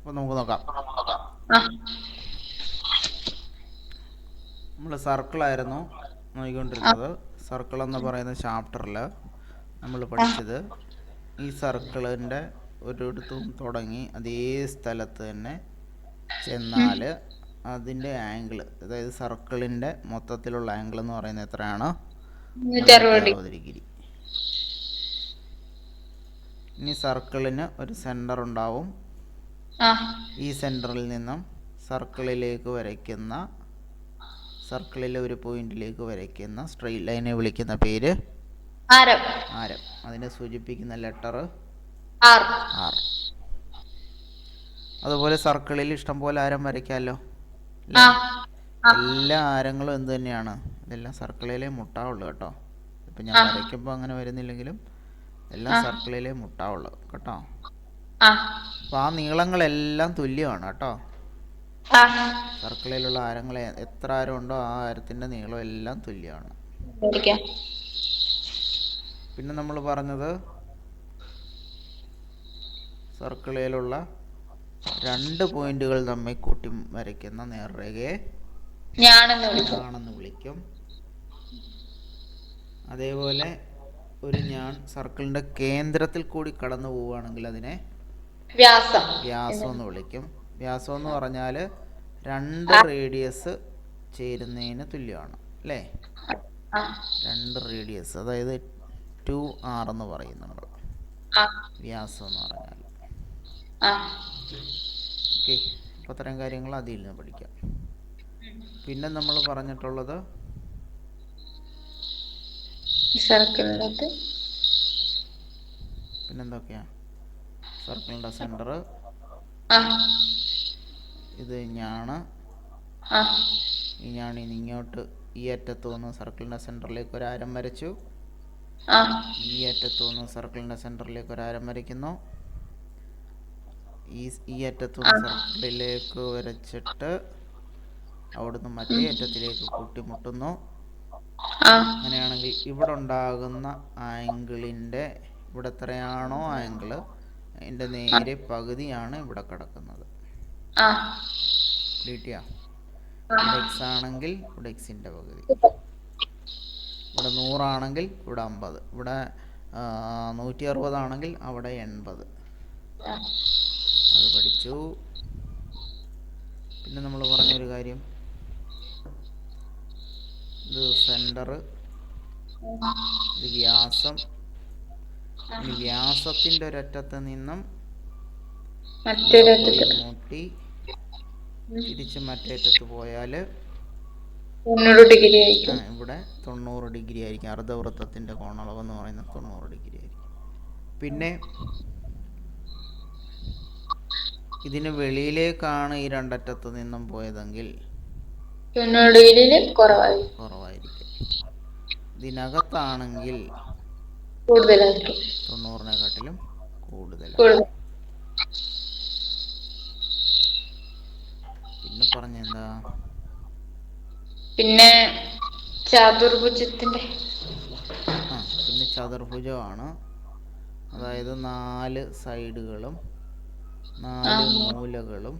അപ്പോൾ നമുക്ക് നോക്കാം. നമ്മൾ സർക്കിളായിരുന്നു നോക്കിക്കൊണ്ടിരുന്നത്. സർക്കിൾ എന്ന് പറയുന്ന ചാപ്റ്ററിൽ നമ്മൾ പഠിച്ചത് ഈ സർക്കിളിന്റെ ഒരിടത്തും തുടങ്ങി അതേ സ്ഥലത്ത് തന്നെ ചെന്നാൽ അതിന്റെ ആംഗിൾ അതായത് സർക്കിളിന്റെ മൊത്തത്തിലുള്ള ആംഗിൾ എന്ന് പറയുന്നത് എത്രയാണ്? ഡിഗ്രി. ഇനി സർക്കിളിന് ഒരു സെന്റർ ഉണ്ടാവും. ഈ സെന്ററിൽ നിന്നും സർക്കിളിലേക്ക് വരയ്ക്കുന്ന സർക്കിളിലെ ഒരു പോയിന്റിലേക്ക് വരയ്ക്കുന്ന സ്ട്രെയിറ്റ് ലൈനെ വിളിക്കുന്ന പേര്? ആരം. ആരം. അതിനെ സൂചിപ്പിക്കുന്ന ലെറ്റർ? ആർ. ആർ. അതുപോലെ സർക്കിളിൽ ഇഷ്ടംപോലെ ആരം വരയ്ക്കാമല്ലോ. എല്ലാ ആരങ്ങളും എന്ത് തന്നെയാണ്? ഇതെല്ലാം സർക്കിളിലെ മുട്ടാവുള്ളൂ കേട്ടോ. ഇപ്പം ഞാൻ വരയ്ക്കുമ്പോൾ അങ്ങനെ വരുന്നില്ലെങ്കിലും എല്ലാം സർക്കിളിലെ മുട്ടാവുള്ളൂ കേട്ടോ. ആ. അപ്പോൾ ആ നീളങ്ങളെല്ലാം തുല്യമാണ് കേട്ടോ. സർക്കിളിലുള്ള ആരങ്ങൾ എത്ര ആരം ഉണ്ടോ ആ ആരത്തിന്റെ നീളം എല്ലാം തുല്യമാണ്. പിന്നെ നമ്മൾ പറഞ്ഞത് സർക്കിളിലുള്ള രണ്ട് പോയിന്റുകൾ തമ്മിൽ കൂട്ടി വരയ്ക്കുന്ന നേർരേഖയെ വിളിക്കും. അതേപോലെ ഒരു ഞാൻ സർക്കിളിന്റെ കേന്ദ്രത്തിൽ കൂടി കടന്നു പോവുകയാണെങ്കിൽ അതിനെ വ്യാസം വ്യാസം എന്ന് വിളിക്കും. വ്യാസം എന്ന് പറഞ്ഞാൽ രണ്ട് റേഡിയസ് ചേരുന്നതിന് തുല്യമാണ് അല്ലേ? രണ്ട് റേഡിയസ് അതായത് ടു ആർ എന്ന് പറയും നമ്മൾ. വ്യാസം എന്ന് പറഞ്ഞാൽ. ഓക്കെ അപ്പോൾ അത്തരം കാര്യങ്ങൾ അതിൽ നിന്ന് പഠിക്കാം. പിന്നെ നമ്മൾ പറഞ്ഞിട്ടുള്ളത്? സർക്കിളിനകത്ത് പിന്നെന്തൊക്കെയാ സെന്റർ ഇത് ഞാണ് ഈ ഞാണിൽ നിന്ന് ഇങ്ങോട്ട് ഈ അറ്റത്ത് നിന്ന് സർക്കിളിന്റെ സെന്ററിലേക്ക് ഒരു ആരം വരച്ചു. ഈ അറ്റത്ത് നിന്ന് സർക്കിളിന്റെ സെന്ററിലേക്ക് ഒരു ആരം വരയ്ക്കുന്നു. ഈ ഈ അറ്റത്ത് നിന്ന് സർക്കിളിലേക്ക് വരച്ചിട്ട് അവിടുന്ന് മറ്റേ അറ്റത്തിലേക്ക് കൂട്ടിമുട്ടുന്നു. അങ്ങനെയാണെങ്കിൽ ഇവിടെ ഉണ്ടാകുന്ന ആംഗിളിന്റെ ഇവിടെ എത്രയാണോ ആംഗിൾ അതിന്റെ നേരെ പകുതിയാണ് ഇവിടെ കിടക്കുന്നത്. കിട്ടിയാ ഇവിടെ എക്സ് ആണെങ്കിൽ ഇവിടെ എക്സിന്റെ പകുതി. ഇവിടെ നൂറാണെങ്കിൽ ഇവിടെ അമ്പത്. ഇവിടെ നൂറ്റി അറുപതാണെങ്കിൽ അവിടെ എൺപത്. അത് പഠിച്ചു. പിന്നെ നമ്മൾ പറഞ്ഞൊരു കാര്യം. ഇത് സെന്റർ ഇത് വ്യാസം ഇനി വ്യാസത്തിന്റെ ഒരറ്റത്ത് നിന്നും മുട്ടി തിരിച്ച് മറ്റേ അറ്റത്ത് പോയാൽ ഇവിടെ തൊണ്ണൂറ് ഡിഗ്രി ആയിരിക്കും. അർദ്ധവൃത്തത്തിന്റെ കോണളവ് എന്ന് പറയുന്നത് തൊണ്ണൂറ് ഡിഗ്രി ആയിരിക്കും. പിന്നെ ഇതിന് വെളിയിലേക്കാണ് ഈ രണ്ടറ്റത്ത് നിന്നും പോയതെങ്കിൽ കുറവായിരിക്കും. ഇതിനകത്താണെങ്കിൽ കൂടുതലായിരിക്കും. തൊണ്ണൂറിനെക്കാട്ടിലും കൂടുതൽ. പിന്നെ പറഞ്ഞെന്താ? പിന്നെ ചാതുർഭുജത്തിന്റെ. ആ പിന്നെ ചതുർഭുജമാണ്. അതായത് നാല് സൈഡുകളും നാല് മൂലകളും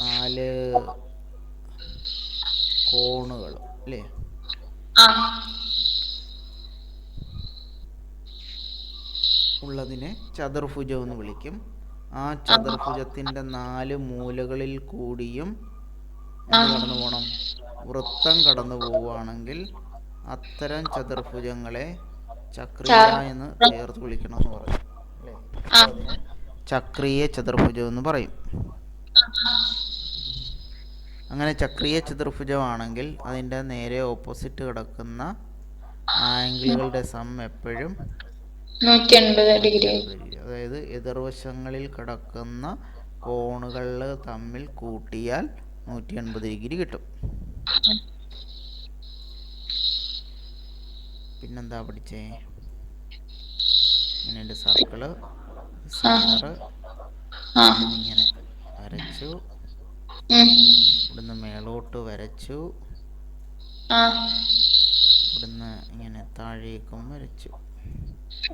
നാല് കോണുകളും അല്ലേ? ഉള്ളതിനെ ചതുർഭുജം എന്ന് വിളിക്കും. ആ ചതുർഭുജത്തിന്റെ നാല് മൂലകളിൽ കൂടിയും കടന്നു പോകണം വൃത്തം കടന്നു പോവുകയാണെങ്കിൽ അത്തരം ചതുർഭുജങ്ങളെ ചക്രിയ എന്ന് ചേർത്ത് വിളിക്കണം എന്ന് പറയും ചക്രീയ ചതുർഭുജം എന്ന് പറയും. അങ്ങനെ ചക്രീയ ചതുർഭുജമാണെങ്കിൽ അതിന്റെ നേരെ ഓപ്പോസിറ്റ് കിടക്കുന്ന ആംഗിളുകളുടെ സം എപ്പോഴും ഡിഗ്രി. അതായത് എതിർവശങ്ങളിൽ കിടക്കുന്ന കോണുകൾ തമ്മിൽ കൂട്ടിയാൽ നൂറ്റി എൺപത് ഡിഗ്രി കിട്ടും. പിന്നെന്താ പഠിച്ചേ? ഇങ്ങനെ സർക്കിൾ സെന്റർ ഇങ്ങനെ വരച്ചു. ഇവിടുന്ന് മേളോട്ട് വരച്ചു. ഇവിടുന്ന് ഇങ്ങനെ താഴേക്കും വരച്ചു.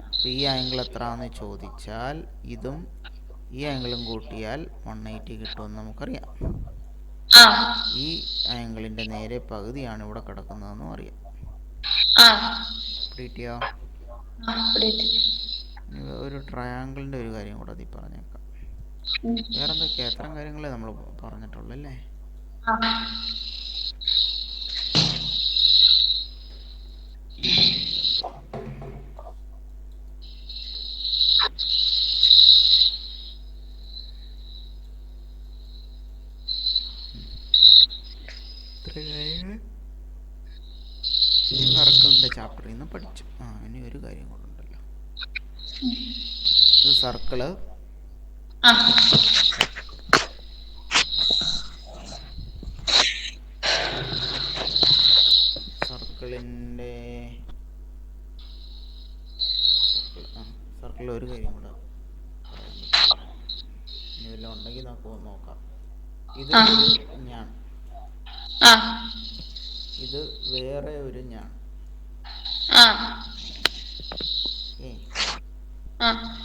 അപ്പോൾ ഈ ആംഗിൾ എത്രയാണെന്ന് ചോദിച്ചാൽ ഇതും ഈ ആംഗിളും കൂട്ടിയാൽ വൺ എയ്റ്റി കിട്ടുമെന്ന് നമുക്കറിയാം. ഈ ആംഗിളിന്റെ നേരെ പകുതിയാണ് ഇവിടെ കിടക്കുന്നതെന്ന് അറിയാം. ഇനി ഒരു ട്രയാങ്കിളിന്റെ ഒരു കാര്യം കൂടെ അതിൽ പറഞ്ഞേക്കാം. വേറെന്തൊക്കെയാ? എത്ര കാര്യങ്ങളെ നമ്മൾ പറഞ്ഞിട്ടുള്ളൂ അല്ലേ ആ ഇത്രയും കാര്യങ്ങൾ സർക്കിളിന്റെ ചാപ്റ്ററിൽ നിന്ന് പഠിച്ചു. ആ ഇനി ഒരു കാര്യം കൂടെ ഉണ്ടല്ലോ. ഇത് സർക്കിൾ. ആ. സർക്കിളിന്റെ സർക്കിളിൽ ഒരു കാര്യം കൂടെ ഇനി വല്ലതും ഉണ്ടെങ്കിൽ നമുക്ക് നോക്കാം. ഇത്. ഞാൻ. ഇത് വേറെ ഒരു ഞാൻ.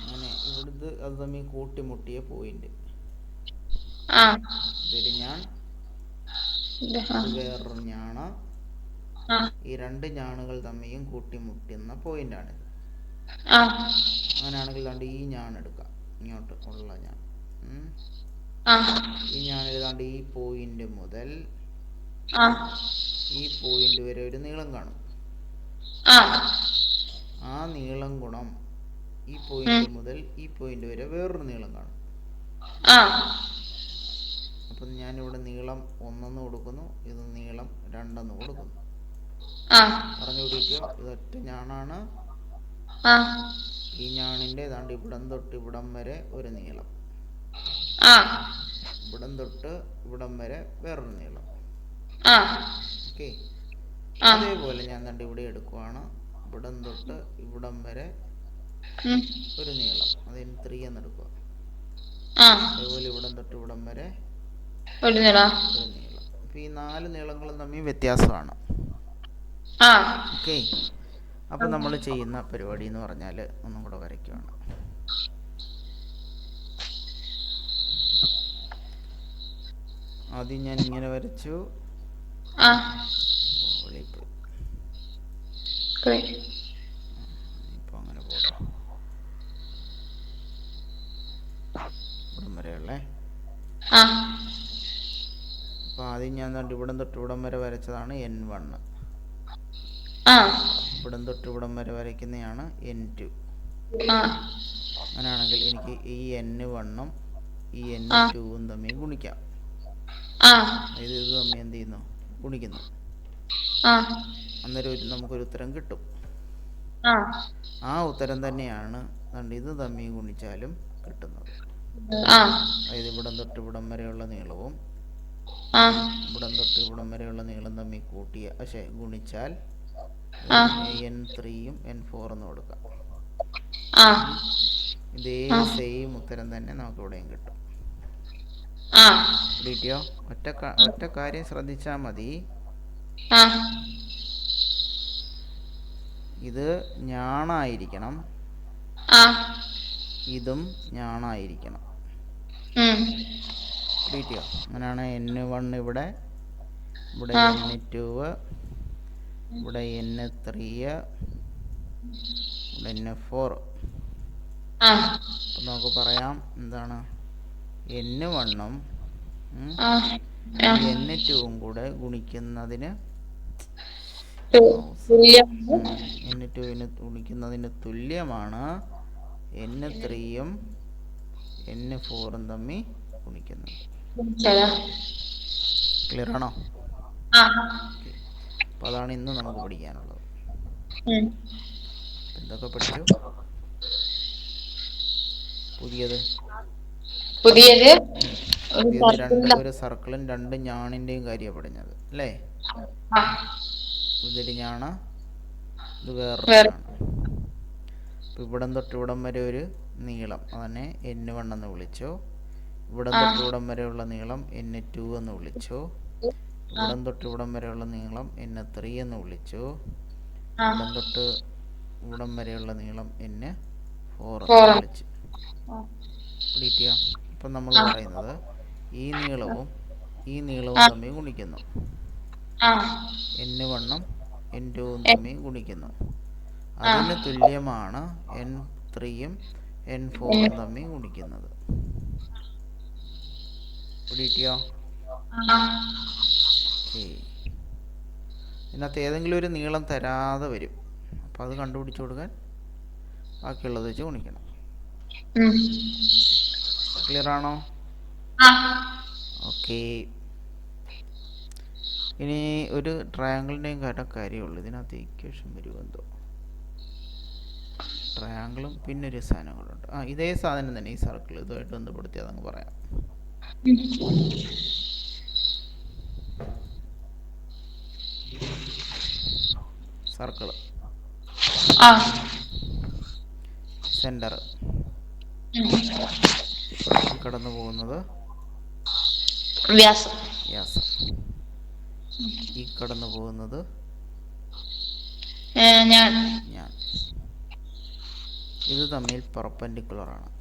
അങ്ങനെ ഇവിടുന്ന് അത് തമ്മിൽ കൂട്ടിമുട്ടിയ പോയിന്റ്. ആ. വേറൊരു ഞാണ. ഈ രണ്ട് ഞാണുകൾ തമ്മിലും കൂട്ടിമുട്ടുന്ന പോയിന്റ് ആ. അങ്ങനെയാണെങ്കിൽ ദാണ്ട് ഈ ഞാൻ എടുക്കാം. ഇങ്ങോട്ട് ഉള്ള ഞാൻ. ഈ ഞാൻ ഏതാണ്ട് ഈ പോയിന്റ് മുതൽ ഈ പോയിന്റ് വരെ ഒരു നീളം കാണും. ആ. നീളം ഗുണം ഈ പോയിന്റ് മുതൽ ഈ പോയിന്റ് വരെ വേറൊരു നീളം കാണും. അപ്പം ഞാനിവിടെ നീളം ഒന്നെന്ന് കൊടുക്കുന്നു ഇത് നീളം രണ്ടെന്ന് കൊടുക്കുന്നു. പറഞ്ഞു കൊടുക്കുക ഇതൊറ്റ ഞാണാണ് ഈ ഞാണിന്റെ ഏതാണ്ട് ഇവിടം തൊട്ട് ഇവിടം വരെ ഒരു നീളം. ഇവിടം തൊട്ട് ഇവിടം വരെ വേറൊരു നീളം. ഓക്കെ? അതേപോലെ ഞാൻ കണ്ട് ഇവിടെ എടുക്കുവാണ്. ഇവിടം തൊട്ട് ഇവിടം വരെ ഒരു നീളം. അത് എൻ ത്രീ എന്ന് എടുക്കുക അതേപോലെ ഇവിടം തൊട്ട് ഇവിടം വരെ ഒരു നീളം. അപ്പൊ ഈ നാല് നീളങ്ങളും തമ്മിൽ വ്യത്യാസമാണ്. ഓക്കെ അപ്പൊ നമ്മൾ ചെയ്യുന്ന പരിപാടി എന്ന് പറഞ്ഞാൽ ഒന്നും കൂടെ വരയ്ക്കുവാണ്. ആദ്യം ഞാൻ ഇങ്ങനെ വരച്ചു. Great. ഇപ്പോൾ അങ്ങനെ പോട്ടെ. ഇവിടം വരെയുള്ളേ? അപ്പോൾ ആദ്യം ഞാൻ കണ്ടു ഇവിടം തൊട്ട് ഇവിടം വരെ വരച്ചതാണ് എൻ വണ്ണ് ഇവിടം തൊട്ട് ഇവിടം വരെ വരയ്ക്കുന്നതാണ് എൻ ടു അങ്ങനെയാണെങ്കിൽ എനിക്ക് ഈ എൻ വണ്ണും ഈ എൻ. ടുവും തമ്മിൽ ഗുണിക്കാം. അതായത് ഇത് തമ്മിൽ എന്ത് ചെയ്യുന്നു? ഗുണിക്കുന്നു. അന്നേരം ഒരു നമുക്കൊരു ഉത്തരം കിട്ടും. ആ. ഉത്തരം തന്നെയാണ് ഇത് തമ്മി ഗുണിച്ചാലും കിട്ടുന്നത്. അതായത് ഇവിടം തൊട്ട് ഇവിടം വരെയുള്ള നീളവും ഇവിടം തൊട്ട് ഇവിടം വരെയുള്ള നീളം തമ്മി കൂട്ടിയ പക്ഷേ ഗുണിച്ചാൽ. എൻ ത്രീയും എൻ ഫോറെന്ന് കൊടുക്കാം. ഇതേ. സെയിം ഉത്തരം തന്നെ നമുക്ക് ഇവിടെയും കിട്ടും. ഒറ്റ ഒറ്റ കാര്യം ശ്രദ്ധിച്ചാൽ മതി. ഇത് ഞാണായിരിക്കണം. ആ. ഇതും ഞാണായിരിക്കണം. ഉം. കിട്ടിയോ അങ്ങനെയാണ് എൻ വൺ ഇവിടെ ഇവിടെ. എൻ ടു ഇവിടെ എൻ ത്രീ ഇവിടെ എൻ ഫോർ നമുക്ക് പറയാം എന്താണ്? എൻ വണ്ണും ആ. കൂടെ ഗുണിക്കുന്നതിന് എൻ ടുവിന് ഗുണിക്കുന്നതിന് തുല്യമാണ്. എൻ ത്രീയും എൻ ഫോറും തമ്മി ഗുണിക്കുന്നത് ക്ലിയർ ആണോ? അപ്പൊ അതാണ് ഇന്ന് നമുക്ക് പഠിക്കാനുള്ളത്. എന്തൊക്കെ പഠിച്ചു? പുതിയത്. പുതിയത്? രണ്ട് ഒരു സർക്കിളും രണ്ട് ഞാണിന്റെയും കാര്യമാണ് പഠിഞ്ഞത് അല്ലേ? ഇതൊരു ഞാണ് ഇത് വേറൊരു വേറെ. ഇവിടം തൊട്ട് ഇവിടം വരെ ഒരു നീളം. അതിനെ എൻ വൺ എന്ന് വിളിച്ചു. ഇവിടം തൊട്ട് ഇവിടം വരെയുള്ള നീളം എൻ ടു എന്ന് വിളിച്ചു. ഇവിടം തൊട്ട് ഇവിടം വരെയുള്ള നീളം എൻ ത്രീ എന്ന് വിളിച്ചു. ഇവിടം തൊട്ട് ഇവിടം വരെയുള്ള നീളം എൻ ഫോർ എന്ന് വിളിച്ചു. ഇപ്പൊ നമ്മൾ. പറയുന്നത് ഈ നീളവും ഈ നീളവും. തമ്മിൽ ഗുണിക്കുന്നു. എൻ വണ്ണും എൻ ടൂവും തമ്മിൽ ഗുണിക്കുന്നു. അതിന് തുല്യമാണ് എൻ ത്രീയും എൻ ഫോറും തമ്മിൽ ഗുണിക്കുന്നത്. ഓക്കേ ഇതിനകത്ത് ഏതെങ്കിലും ഒരു നീളം തരാതെ വരും. അപ്പോൾ അത് കണ്ടുപിടിച്ച് കൊടുക്കാൻ ബാക്കിയുള്ളത് വെച്ച് ഗുണിക്കണം. ക്ലിയർ ആണോ? ഓക്കെ. ഇനി ഒരു ട്രയാങ്കിളിന്റെയും കാര്യം കാര്യമുള്ളൂ. ഇതിനകത്ത് ഇക്വേഷൻ വരുമെന്തോ ട്രയാങ്കിളും പിന്നെ ഒരു സാധനങ്ങളുണ്ട് ആ ഇതേ സാധനം തന്നെ ഈ സർക്കിൾ ഇതുമായിട്ട് ബന്ധപ്പെടുത്തി അതങ്ങ് പറയാം. Circle centre. കടന്നു പോകുന്നത് വ്യാസം. വ്യാസം. ഈ കടന്നു പോകുന്നത് ഞാൻ. ഞാൻ. ഇത് തമ്മിൽ ആണ്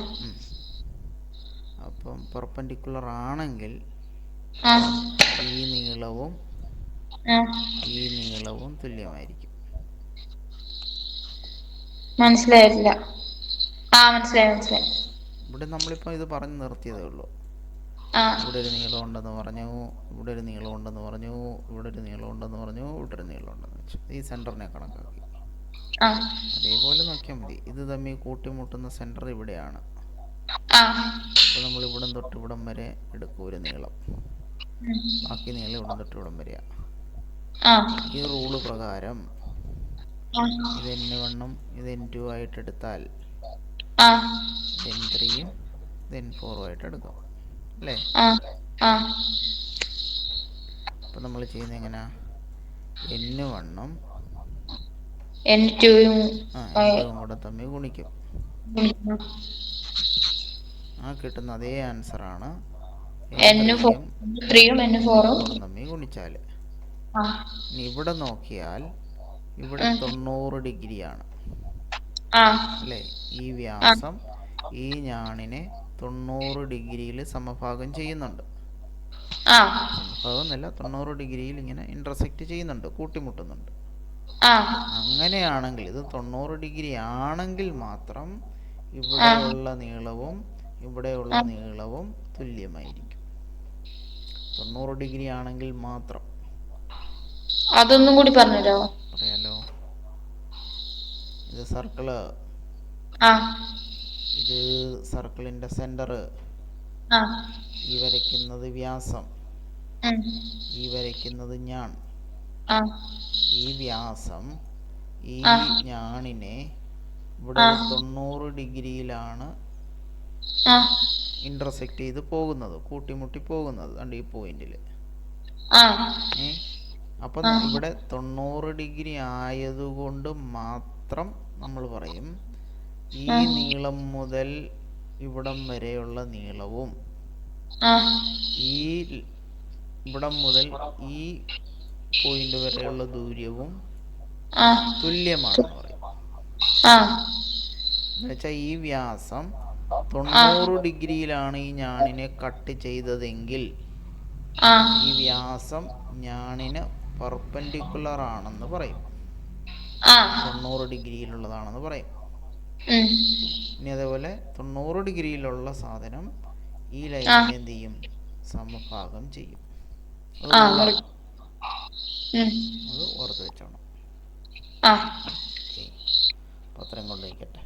ഉം. അപ്പം പെർപ്പൻഡിക്കുലർ ആണെങ്കിൽ ഈ നീളവും ഈ നീളവും തുല്യമായിരിക്കും. മനസ്സിലായില്ല ആ മനസ്സിലായി മനസ്സിലായി. ഇവിടെ നമ്മളിപ്പോൾ ഇത് പറഞ്ഞ് നിർത്തിയതേ ഉള്ളൂ. ഇവിടെ ഒരു നീളം ഉണ്ടെന്ന് പറഞ്ഞു ഇവിടെ ഒരു നീളം ഉണ്ടെന്ന് പറഞ്ഞു ഇവിടെ ഒരു നീളം ഉണ്ടെന്ന് പറഞ്ഞു ഇവിടെ ഒരു നീളം ഉണ്ടെന്ന് വെച്ചു. ഈ സെന്ററിനെ കണക്കാക്കി. അതേപോലെ നോക്കിയാൽ മതി. ഇത് തമ്മിൽ കൂട്ടിമുട്ടുന്ന സെന്റർ ഇവിടെയാണ്. അപ്പോൾ നമ്മൾ ഇവിടം തൊട്ട് ഇവിടം വരെ എടുക്കും ഒരു നീളം. ബാക്കി നീളം ഇവിടം തൊട്ട് ഇവിടം വരെയാണ് ആ. ഈ റൂൾ പ്രകാരം ഇത് എൻ വണ്ണും ഇത് എൻ ടു ആയിട്ട് എടുത്താൽ ത്രീയും ഫോറും ആയിട്ട് എടുക്കാം. അല്ലേ? അപ്പം നമ്മൾ ചെയ്യുന്നത് എങ്ങനെയാ എൻ വണ്ണും എൻ ടുയും കൂടെ തമ്മിൽ ഗുണിക്കും. ആ കിട്ടുന്ന അതേ ആൻസർ ഫോറും തമ്മിൽ ഗുണിച്ചാൽ ഇവിടെ നോക്കിയാൽ ഇവിടെ. തൊണ്ണൂറ് ഡിഗ്രിയാണ്. അല്ലേ? ഈ വ്യാസം ഈ ഞാണിനെ തൊണ്ണൂറ് ഡിഗ്രിയിൽ സമഭാഗം ചെയ്യുന്നുണ്ട്. എന്നല്ല തൊണ്ണൂറ് ഡിഗ്രിയിൽ ഇങ്ങനെ ഇന്റർസെക്റ്റ് ചെയ്യുന്നുണ്ട് കൂട്ടിമുട്ടുന്നുണ്ട്. അങ്ങനെയാണെങ്കിൽ ഇത് തൊണ്ണൂറ് ഡിഗ്രി ആണെങ്കിൽ മാത്രം ഇവിടെയുള്ള നീളവും ഇവിടെയുള്ള നീളവും തുല്യമായിരിക്കും. തൊണ്ണൂറ് ഡിഗ്രി ആണെങ്കിൽ മാത്രം. അതൊന്നും കൂടി പറഞ്ഞുതരാമോ പറയാലോ. ഇത് സർക്കിൾ ഇത് സർക്കിളിന്റെ സെന്റർ ഈ വരയ്ക്കുന്നത് വ്യാസം. ഈ വരയ്ക്കുന്നത് ഞാൻ. ഈ വ്യാസം ഈ. ഞാണിനെ ഇവിടെ. തൊണ്ണൂറ് ഡിഗ്രിയിലാണ് ഇന്റർസെക്ട് ചെയ്ത് പോകുന്നത് കൂട്ടിമുട്ടി പോകുന്നത് കണ്ട് ഈ പോയിന്റിൽ അപ്പം ഇവിടെ തൊണ്ണൂറ് ഡിഗ്രി ആയതുകൊണ്ട് മാത്രം നമ്മൾ പറയും ഈ നീളം മുതൽ ഇവിടം വരെയുള്ള നീളവും ഈ ഇവിടം മുതൽ ഈ പോയിന്റ് വരെയുള്ള ദൂരവും തുല്യമാണെന്ന് പറയും. എന്നുവെച്ചാൽ ഈ വ്യാസം തൊണ്ണൂറ് ഡിഗ്രിയിലാണ് ഈ ഞാണിനെ കട്ട് ചെയ്തതെങ്കിൽ ഈ വ്യാസം ഞാണിന് പെർപെൻഡിക്കുലർ ആണെന്ന് പറയും. തൊണ്ണൂറ് ഡിഗ്രിയിലുള്ളതാണെന്ന് പറയും. ഇനി അതേപോലെ തൊണ്ണൂറ് ഡിഗ്രിയിലുള്ള സാധനം ഈ ലൈനിൽ എന്ത് ചെയ്യും? സമഭാഗം ചെയ്യും. അത് ഓർത്ത് വെച്ചോണം. പത്രം കൊണ്ടിരിക്കട്ടെ